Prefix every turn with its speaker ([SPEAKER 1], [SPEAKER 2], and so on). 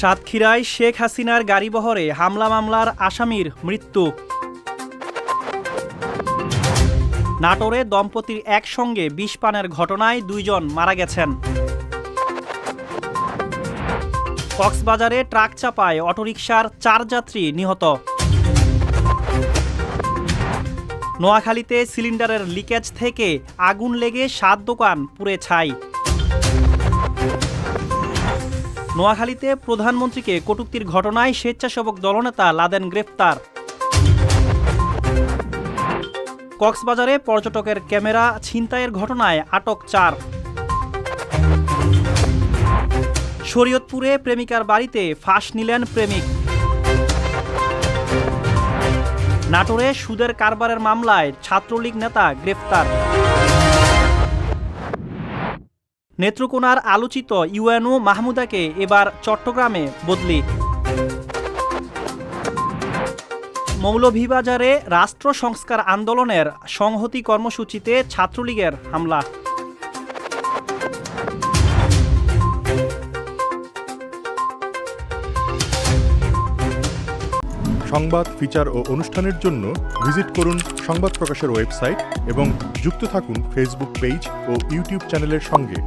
[SPEAKER 1] সাতক্ষীরায় শেখ হাসিনার গাড়িবহরে হামলা মামলার আসামির মৃত্যু। নাটোরে দম্পতির একসঙ্গে বিষ পানের ঘটনায় দুইজন মারা গেছেন। কক্সবাজারে ট্রাক চাপায় অটোরিকশার চার যাত্রী নিহত। নোয়াখালীতে সিলিন্ডারের লিকেজ থেকে আগুন লেগে সাত দোকান পুড়ে ছাই। নোয়াখালীতে প্রধানমন্ত্রীকে কটূক্তির ঘটনায় স্বেচ্ছাসেবক দলনেতা লাদেন গ্রেফতার। কক্সবাজারে পর্যটকের ক্যামেরা ছিনতাইয়ের ঘটনায় আটক চার। শরীয়তপুরে প্রেমিকার বাড়িতে ফাঁস নিলেন প্রেমিক। নাটোরে সুদের কারবারের মামলায় ছাত্রলীগ নেতা গ্রেফতার। নেত্রকোনার আলোচিত ইউএনও মাহমুদাকে এবার চট্টগ্রামে বদলি। মৌলভীবাজারে রাষ্ট্র সংস্কার আন্দোলনের সংহতি কর্মসূচিতে ছাত্রলীগের হামলা।
[SPEAKER 2] সংবাদ, ফিচার ও অনুষ্ঠানের জন্য ভিজিট করুন সংবাদ প্রকাশের ওয়েবসাইট এবং যুক্ত থাকুন ফেসবুক পেজ ও ইউটিউব চ্যানেলের সঙ্গে।